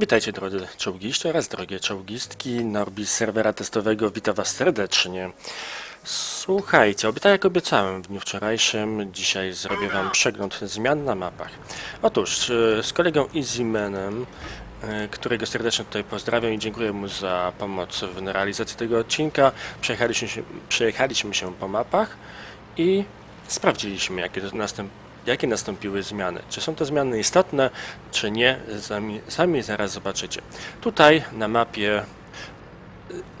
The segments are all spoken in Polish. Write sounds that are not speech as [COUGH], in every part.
Witajcie drodzy czołgiści oraz drogie czołgistki. Norbi serwera testowego wita Was serdecznie. Słuchajcie, obiecałem jak obiecałem w dniu wczorajszym, dzisiaj zrobię Wam przegląd zmian na mapach. Otóż e, z kolegą Easymanem, e, którego serdecznie tutaj pozdrawiam i dziękuję mu za pomoc w realizacji tego odcinka, przejechaliśmy się, przejechaliśmy się po mapach i sprawdziliśmy jakie następ, jakie nastąpiły zmiany. Czy są to zmiany istotne, czy nie, sami, sami zaraz zobaczycie. Tutaj na mapie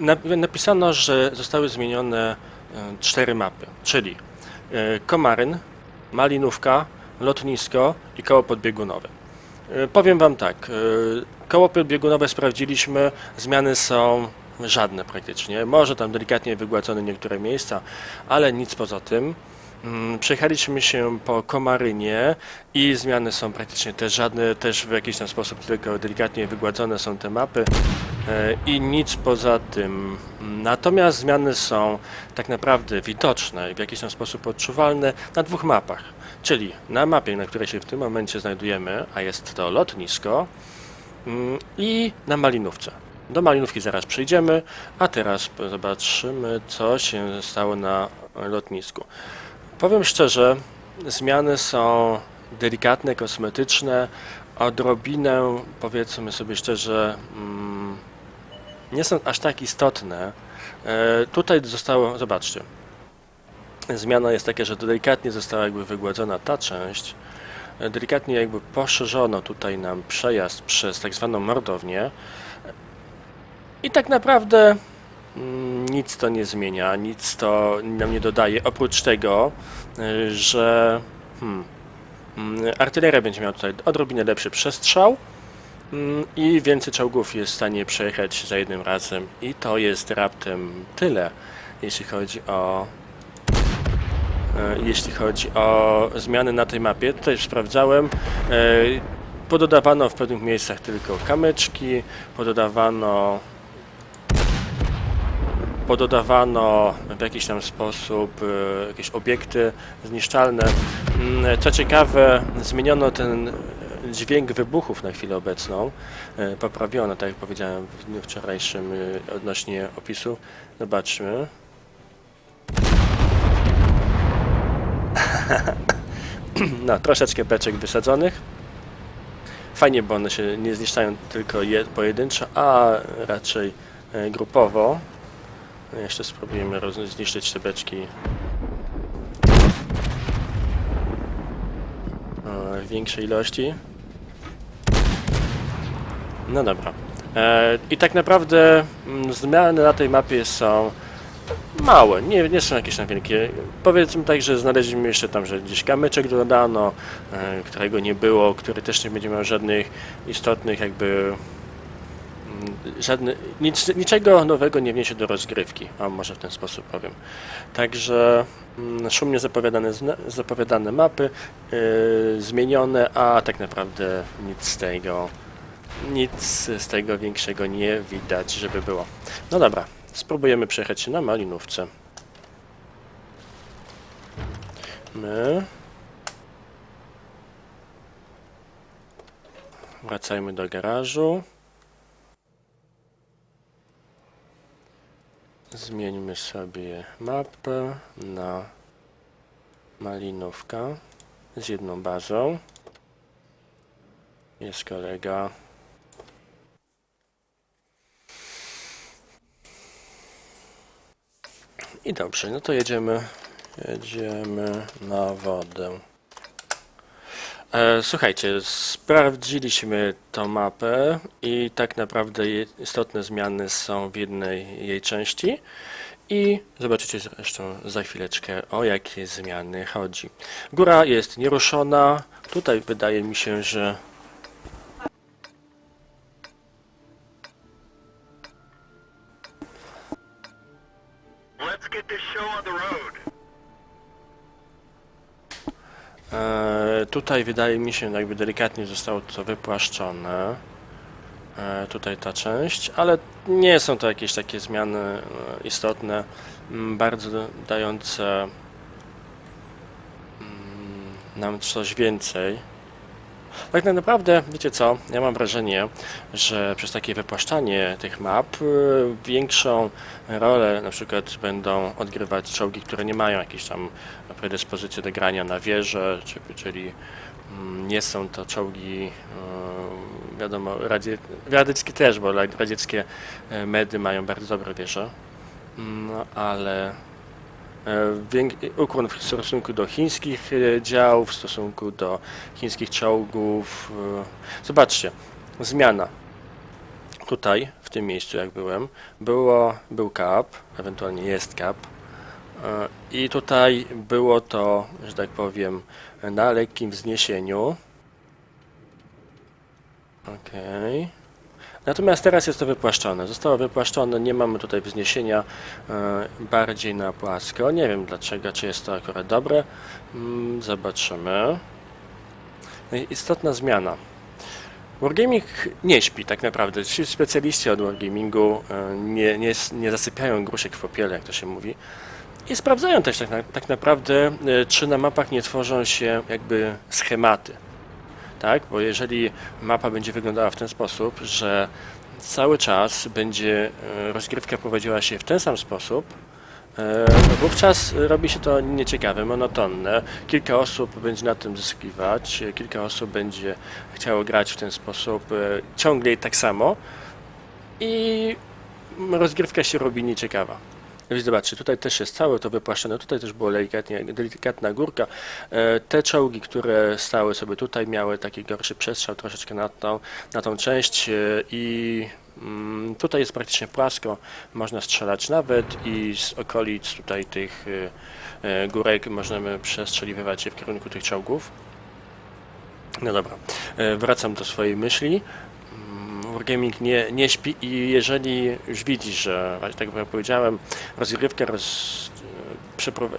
na, napisano, że zostały zmienione e, cztery mapy, czyli e, Komaryn, Malinówka, Lotnisko i koło podbiegunowe. E, Powiem Wam tak, koło podbiegunowe sprawdziliśmy, zmiany są żadne praktycznie. Może tam delikatnie wygładzone niektóre miejsca, ale nic poza tym. Mm, Przejechaliśmy się po Komarynie i zmiany są praktycznie też żadne, też w jakiś tam sposób tylko delikatnie wygładzone są te mapy e, i nic poza tym. Natomiast zmiany są tak naprawdę widoczne i w jakiś tam sposób odczuwalne na dwóch mapach. Czyli na mapie, na której się w tym momencie znajdujemy, a jest to lotnisko, mm, i na Malinówce. Do Malinówki zaraz przyjdziemy, a teraz zobaczymy, co się stało na lotnisku. Powiem szczerze, zmiany są delikatne, kosmetyczne, odrobinę, powiedzmy sobie szczerze, mm, nie są aż tak istotne. E, tutaj zostało, zobaczcie, zmiana jest taka, że delikatnie została jakby wygładzona ta część, e, delikatnie jakby poszerzono tutaj nam przejazd przez tak zwaną mordownię. I tak naprawdę nic to nie zmienia, nic to nam nie dodaje, oprócz tego, y, że hmm, mm, artyleria będzie miała tutaj odrobinę lepszy przestrzał mm, i więcej czołgów jest w stanie przejechać za jednym razem i to jest raptem tyle, jeśli chodzi o e, jeśli chodzi o zmiany na tej mapie. Tutaj sprawdzałem, e, pododawano w pewnych miejscach tylko kamyczki, pododawano pododawano w jakiś tam sposób e, jakieś obiekty zniszczalne. Mm, Co ciekawe, zmieniono ten dźwięk wybuchów na chwilę obecną. E, Poprawiono, tak jak powiedziałem w dniu wczorajszym e, odnośnie opisu. Zobaczmy. [LAUGHS] No, troszeczkę beczek wysadzonych. Fajnie, bo one się nie zniszczają tylko je, pojedynczo, a raczej grupowo. No, Jeszcze spróbujemy zniszczyć te beczki w większej ilości. No dobra. E, I tak naprawdę mm, zmiany na tej mapie są małe, nie, nie są jakieś tam wielkie. Powiedzmy tak, że znaleźliśmy jeszcze tam, że gdzieś kamyczek dodano, e, którego nie było, który też nie będzie miał żadnych istotnych jakby żadny, nic, niczego nowego nie wniesie do rozgrywki, a może w ten sposób powiem. Także mm, szumnie zapowiadane, zapowiadane mapy, yy, zmienione, a tak naprawdę nic z tego, nic z tego większego nie widać, żeby było. No dobra, spróbujemy przejechać się na Malinówce. My wracajmy do garażu. Zmieńmy sobie mapę na Malinówka z jedną bazą. Jest kolega. I dobrze, no to jedziemy, jedziemy na wodę. E, Słuchajcie, sprawdziliśmy tą mapę i tak naprawdę istotne zmiany są w jednej jej części i zobaczycie zresztą za chwileczkę o jakie zmiany chodzi. Góra jest nieruszona, tutaj wydaje mi się, że tutaj wydaje mi się, jakby delikatnie zostało to wypłaszczone. E, tutaj ta część, ale nie są to jakieś takie zmiany e, istotne, bardzo dające nam coś więcej Tak naprawdę, wiecie co, ja mam wrażenie, że przez takie wypłaszczanie tych map y, większą rolę na przykład będą odgrywać czołgi, które nie mają jakiejś tam predyspozycji do grania na wieżę, czy, czyli mm, nie są to czołgi, y, wiadomo, radzie, radzieckie też, bo ra- radzieckie e, medy mają bardzo dobre wieże, no ale ukłon w stosunku do chińskich e, dział, w stosunku do chińskich czołgów. e, Zobaczcie, zmiana. Tutaj, w tym miejscu jak byłem, było, był kap, ewentualnie jest kap. e, I tutaj było to, że tak powiem, na lekkim wzniesieniu. Okej. Natomiast teraz jest to wypłaszczone. Zostało wypłaszczone, nie mamy tutaj wzniesienia e, bardziej na płasko. Nie wiem dlaczego, czy jest to akurat dobre. Mm, zobaczymy. No Istotna zmiana. Wargaming nie śpi tak naprawdę. Ci specjaliści od Wargamingu e, nie, nie, nie zasypiają gruszek w popiele, jak to się mówi. I sprawdzają też tak, tak naprawdę, e, czy na mapach nie tworzą się jakby schematy tak? Bo jeżeli mapa będzie wyglądała w ten sposób, że cały czas będzie e, rozgrywka prowadziła się w ten sam sposób, e, no wówczas robi się to nieciekawe, monotonne. Kilka osób będzie na tym zyskiwać, kilka osób będzie chciało grać w ten sposób e, ciągle i tak samo i rozgrywka się robi nieciekawa. Zobaczcie, tutaj też jest całe to wypłaszczone, tutaj też była delikatna górka. E, Te czołgi, które stały sobie tutaj, miały taki gorszy przestrzał troszeczkę na tą, na tą część e, i mm, tutaj jest praktycznie płasko, można strzelać nawet i z okolic tutaj tych e, górek możemy przestrzeliwywać się w kierunku tych czołgów. No dobra, wracam do swojej myśli. Wargaming nie, nie śpi i jeżeli już widzi, że tak jak powiedziałem, rozgrywka roz,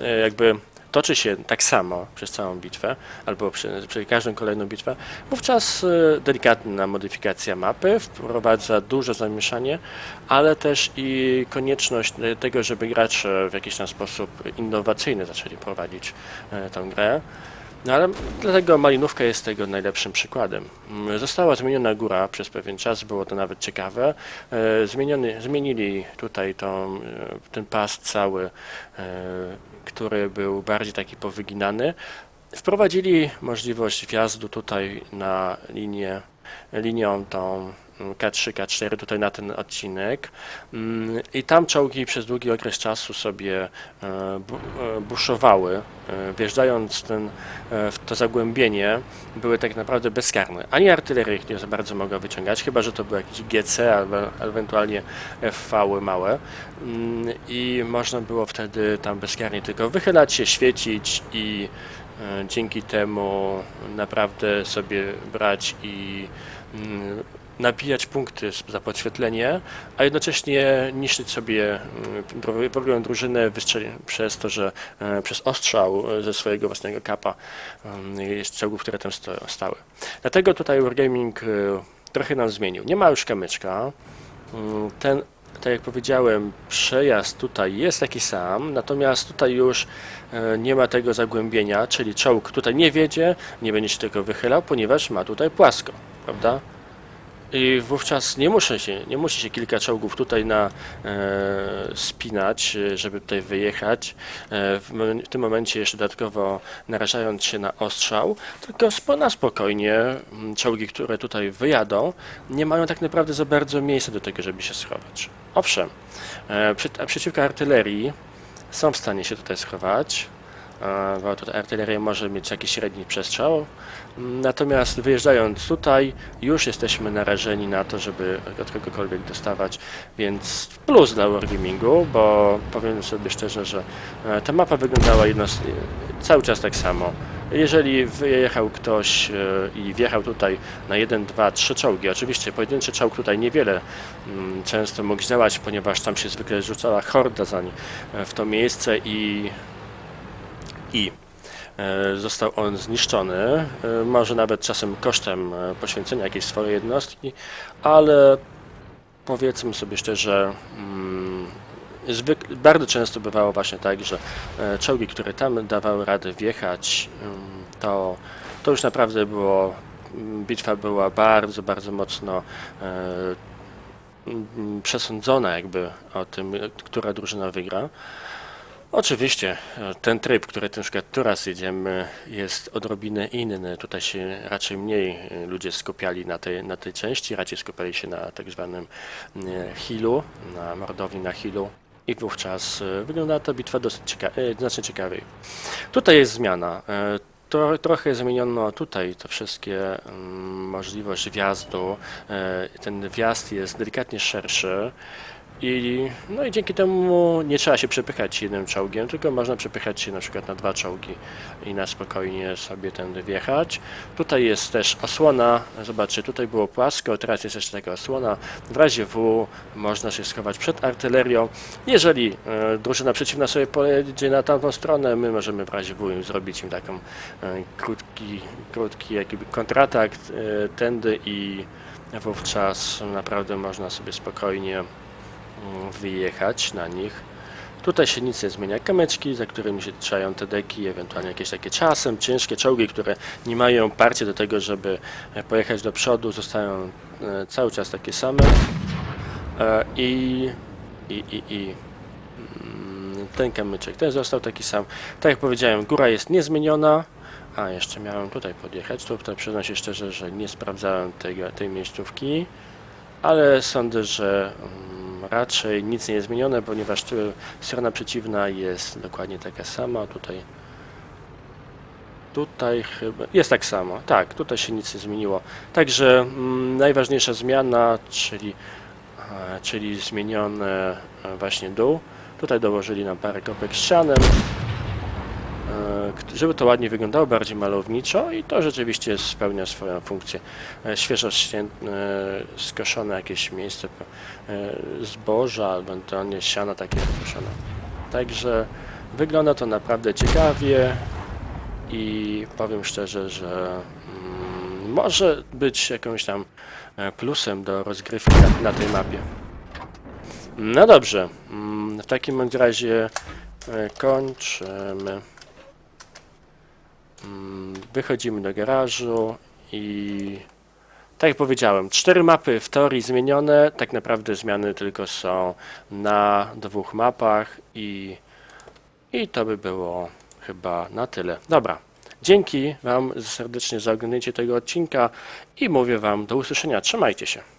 e, jakby toczy się tak samo przez całą bitwę, albo przez, każdą kolejną bitwę, wówczas e, delikatna modyfikacja mapy wprowadza duże zamieszanie, ale też i konieczność e, tego, żeby gracze w jakiś tam sposób innowacyjny zaczęli prowadzić tę grę. No ale dlatego Malinówka jest tego najlepszym przykładem. Mm, Została zmieniona góra przez pewien czas, było to nawet ciekawe. E, Zmieniony, zmienili tutaj tą, e, ten pas cały, e, który był bardziej taki powyginany. Wprowadzili możliwość wjazdu tutaj na linię, linią tą K3, K4 tutaj na ten odcinek Mm, i tam czołgi przez długi okres czasu sobie e, e, buszowały, e, wjeżdżając ten, w to zagłębienie były tak naprawdę bezkarne. Ani artyleria ich nie za bardzo mogła wyciągać, chyba że to był jakiś GC albo ewentualnie FV małe Mm, i można było wtedy tam bezkarnie tylko wychylać się, świecić i dzięki temu naprawdę sobie brać i mm, nabijać punkty za podświetlenie, a jednocześnie niszczyć sobie mm, drużynę wystrzeli- przez to, że e, przez ostrzał e, ze swojego własnego kapa mm, jest czołgów, które tam stały. Dlatego tutaj Wargaming e, trochę nam zmienił. Nie ma już kamyczka. Mm, Ten, tak jak powiedziałem, przejazd tutaj jest taki sam, natomiast tutaj już nie ma tego zagłębienia, czyli czołg tutaj nie wiedzie, nie będzie się tego wychylał, ponieważ ma tutaj płasko, prawda? I wówczas nie muszę się, nie musi się kilka czołgów tutaj na e, spinać, e, żeby tutaj wyjechać. E, w, w tym momencie jeszcze dodatkowo narażając się na ostrzał, tylko spo, na spokojnie czołgi, które tutaj wyjadą, nie mają tak naprawdę za bardzo miejsca do tego, żeby się schować. Owszem, e, przy, a przeciwko artylerii są w stanie się tutaj schować, bo tutaj artyleria może mieć jakiś średni przestrzał, Natomiast wyjeżdżając tutaj, już jesteśmy narażeni na to, żeby od kogokolwiek dostawać, więc plus dla Wargamingu, bo powiem sobie szczerze, że e, ta mapa wyglądała jedno, cały czas tak samo. Jeżeli wyjechał ktoś e, i wjechał tutaj na 1, 2, 3 czołgi, oczywiście pojedynczy czołg tutaj niewiele mm, często mógł działać, ponieważ tam się zwykle rzucała horda zań e, w to miejsce i i e, został on zniszczony, e, może nawet czasem kosztem e, poświęcenia jakiejś swojej jednostki, ale powiedzmy sobie szczerze, mm, zwyk- bardzo często bywało właśnie tak, że czołgi, które tam dawały radę wjechać, mm, to, to już naprawdę było mm, bitwa była bardzo, bardzo mocno przesądzona jakby o tym, która drużyna wygra. Oczywiście ten tryb, który na przykład teraz jedziemy, jest odrobinę inny. Tutaj się raczej mniej e, ludzie skupiali na tej, na tej części, raczej skupiali się na tak zwanym e, hillu, na mordowni na hillu. I wówczas e, wygląda ta bitwa dosyć cieka- znacznie ciekawiej. Tutaj jest zmiana. To, trochę zmieniono tutaj te wszystkie mm, możliwość wjazdu. Ten wjazd jest delikatnie szerszy. I, no i dzięki temu nie trzeba się przepychać jednym czołgiem, tylko można przepychać się na przykład na dwa czołgi i na spokojnie sobie tędy wjechać. Tutaj jest też osłona, zobaczcie, tutaj było płasko, teraz jest jeszcze taka osłona. W razie W można się schować przed artylerią. Jeżeli e, drużyna przeciwna sobie pojedzie na tamtą stronę, my możemy w razie W im zrobić im taką e, krótki, krótki jakby kontratak e, tędy i wówczas naprawdę można sobie spokojnie wyjechać na nich. Tutaj się nic nie zmienia. Kamyczki, za którymi się trzają te deki, ewentualnie jakieś takie czasem ciężkie czołgi, które nie mają parcia do tego, żeby e, pojechać do przodu, zostają e, cały czas takie same. E, I, i, i, i mm, ten kamyczek też został taki sam. Tak jak powiedziałem, góra jest niezmieniona. A, jeszcze miałem tutaj podjechać. Tutaj przyznam się szczerze, że nie sprawdzałem tego, tej miejscówki ale sądzę, że mm, raczej nic nie jest zmienione, ponieważ tu strona przeciwna jest dokładnie taka sama. Tutaj, tutaj chyba jest tak samo. Tak, tutaj się nic nie zmieniło. Także mm, najważniejsza zmiana, czyli, czyli zmieniony e, właśnie dół. Tutaj dołożyli nam parę kopek ścianem, e, k- żeby to ładnie wyglądało, bardziej malowniczo i to rzeczywiście spełnia swoją funkcję. E, Świeżo e, skoszone jakieś miejsce e, zboża, albo ewentualnie siana takie skoszone. Także wygląda to naprawdę ciekawie i powiem szczerze, że mm, może być jakimś tam plusem do rozgrywki na, tej mapie. No dobrze, mm, w takim razie kończymy. Wychodzimy do garażu i tak jak powiedziałem, cztery mapy w teorii zmienione, tak naprawdę zmiany tylko są na dwóch mapach i, i to by było chyba na tyle. Dobra, dzięki Wam serdecznie za oglądnięcie tego odcinka i mówię Wam do usłyszenia. Trzymajcie się.